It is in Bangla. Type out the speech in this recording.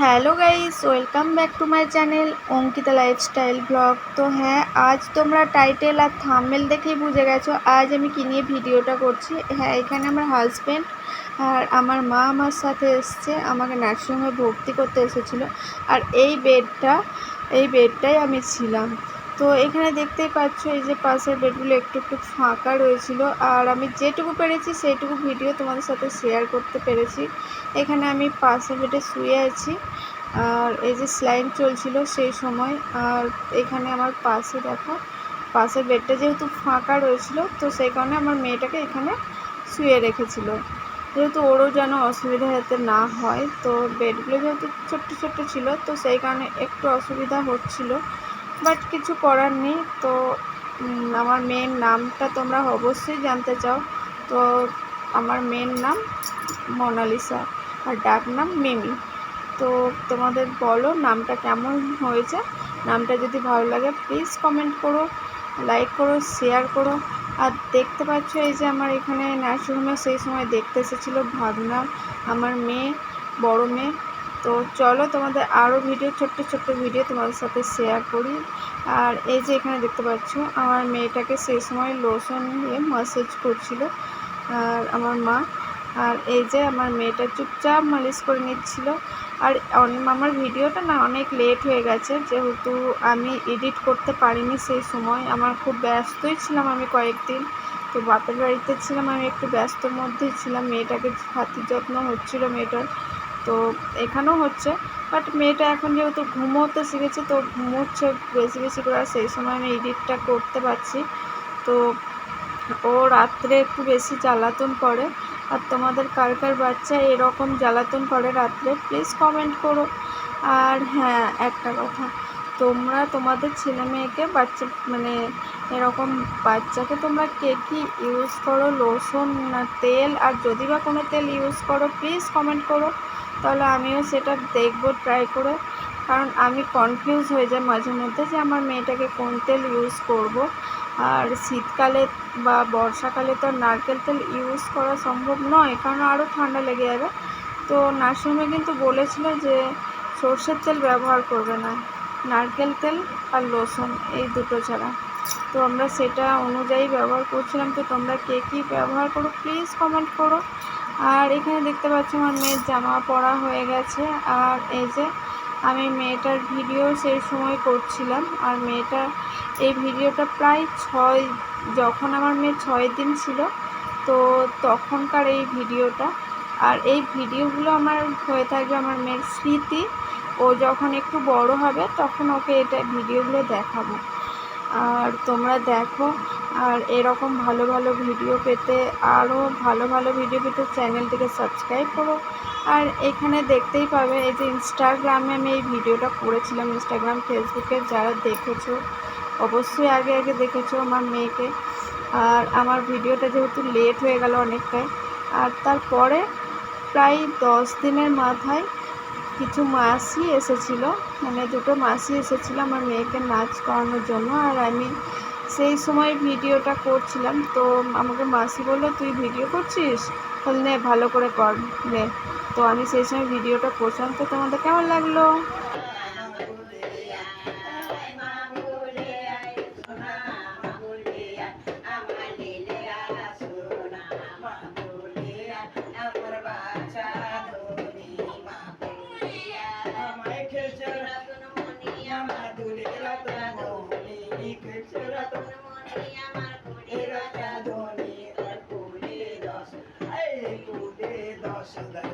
Hello guys, welcome back to my channel Ankita lifestyle blog. তো হ্যাঁ আজ তোমরা টাইটেল আর থামমেল দেখেই বুঝে গেছো, আজ আমি কি নিয়ে ভিডিওটা করছি। হ্যাঁ এখানে আমার হাজব্যান্ড আর আমার মা আমার সাথে এসছে, আমাকে নার্সিংহোমে ভর্তি করতে এসেছিল। আর এই বেডটা, এই বেডটাই আমি ছিলাম। তো এখানে দেখতেই পাচ্ছ, এই যে পাশের বেডগুলো একটু একটু ফাঁকা রয়েছিল। আর আমি যেটুকু পেরেছি সেইটুকু ভিডিও তোমাদের সাথে শেয়ার করতে পেরেছি। এখানে আমি পাশের বেডে শুয়ে আছি। আর এই যে স্লাইন চলছিল সেই সময়। আর এখানে আমার পাশে দেখো, পাশের বেডটা যেহেতু ফাঁকা রয়েছিল, তো সেই কারণে আমার মেয়েটাকে এখানে শুয়ে রেখেছিল। যেহেতু ওরও যেন অসুবিধা যাতে না হয়, তো বেডগুলো যেহেতু ছোট্ট ছোট্ট ছিল, তো সেই কারণে একটু অসুবিধা হচ্ছিল। বাট কিছু করার নেই। তো আমার মেয়ের নামটা তোমরা অবশ্যই জানতে চাও। তো, আমার মেয়ের নাম মোনালিসা আর ডাক নাম মিমি। তো, তোমাদের বলো নামটা কেমন হয়েছে? নামটা যদি ভালো লাগে প্লিজ কমেন্ট করো লাইক করো শেয়ার করো। আর দেখতে পাচ্ছ এই যে আমার এখানে নার্সিংহোমে সেই সময় দেখতে এসেছিল ভাবনা, আমার মেয়ে, বড় মেয়ে। তো চলো তোমাদের আরও ভিডিও ছোট্ট ছোট্ট ভিডিও তোমাদের সাথে শেয়ার করি। আর এই যে এখানে দেখতে পাচ্ছ, আমার মেয়েটাকে সেই সময় লোশন দিয়ে মাসাজ করছিল, আর আমার মা। আর এই যে আমার মেয়েটা চুপচাপ মালিশ করে নিচ্ছিল। আর আমার ভিডিওটা না অনেক লেট হয়ে গেছে, যেহেতু আমি এডিট করতে পারিনি সেই সময়। আমার খুব ব্যস্তই ছিলাম আমি কয়েকদিন। তো বাপের বাড়িতে ছিলাম, আমি একটু ব্যস্তর মধ্যেই ছিলাম। মেয়েটাকে হাতির যত্ন হচ্ছিল, মেয়েটার তো এখানেও হচ্ছে। বাট মেয়েটা এখন যেহেতু ঘুমোতে শিখেছে, তো ঘুমোচ্ছে বেশি বেশি করে। আর সেই সময় আমি এডিটটা করতে পারছি। তো ও রাত্রে একটু বেশি জ্বালাতন করে। আর তোমাদের কার কার বাচ্চা এরকম জ্বালাতন করে রাত্রে প্লিজ কমেন্ট করো। আর হ্যাঁ একটা কথা। তোমরা তোমাদের ছেলে মেয়েকে বাচ্চা মানে এরকম বাচ্চাকে তোমরা কে কী ইউজ করো? লোশন তেল? আর যদি বা কোনো তেল ইউজ করো প্লিজ কমেন্ট করো। তাহলে আমিও সেটা দেখব ট্রাই করে। কারণ আমি কনফিউজ হয়ে যাই মাঝে মধ্যে যে আমার মেয়েটাকে কোন তেল ইউজ করব। আর শীতকালে বা বর্ষাকালে তো নারকেল তেল ইউজ করা সম্ভব নয়, কারণ আরও ঠান্ডা লেগে যাবে। তো নার্সিংহোমে কিন্তু বলেছিল যে সর্ষের তেল ব্যবহার করবে না, নারকেল তেল আর লোশন এই দুটো ছাড়া। তো আমরা সেটা অনুযায়ী ব্যবহার করছিলাম। তো তোমরা কে কী ব্যবহার করো প্লিজ কমেন্ট করো। আর এখানে দেখতে পাচ্ছি আমার মেয়ের জামা পরা হয়ে গেছে। আর এই যে আমি মেয়েটার ভিডিও সেই সময় করছিলাম। আর মেয়েটা এই ভিডিওটা প্রায় ছয়, যখন আমার মেয়ে ছয় দিন ছিল, তো তখনকার এই ভিডিওটা। আর এই ভিডিওগুলো আমার হয়ে থাকবে আমার মেয়ের স্মৃতি। ও যখন একটু বড় হবে, তখন ওকে এটা ভিডিওগুলো দেখাবো। আর তোমরা দেখো আর এরকম ভালো ভালো ভিডিও পেতে আরও ভালো ভালো ভিডিও পেতে চ্যানেলটিকে সাবস্ক্রাইব করো। আর এখানে দেখতেই পাবে এই যে ইনস্টাগ্রামে আমি এই ভিডিওটা করেছিলাম ইনস্টাগ্রাম ফেসবুকে যারা দেখেছ, অবশ্যই আগে আগে দেখেছ আমার মেয়েকে। আর আমার ভিডিওটা যেহেতু লেট হয়ে গেল অনেকটাই, আর তারপরে প্রায় দশ দিনের মাথায় কিছু মাসি এসেছিল মানে দুটো মাসি এসেছিল আমার মেয়েকে নাচ করানোর জন্য। আর আমি সেই সময় ভিডিওটা করছিলাম। তো আমাকে মাসি বলল, তুই ভিডিও করছিস? তাহলে নে, ভালো করে কর, নে। তো আমি সেই সময় ভিডিওটা করছিলাম। তো তোমাদের কেমন লাগল? দশ কোলে নাচে লীলা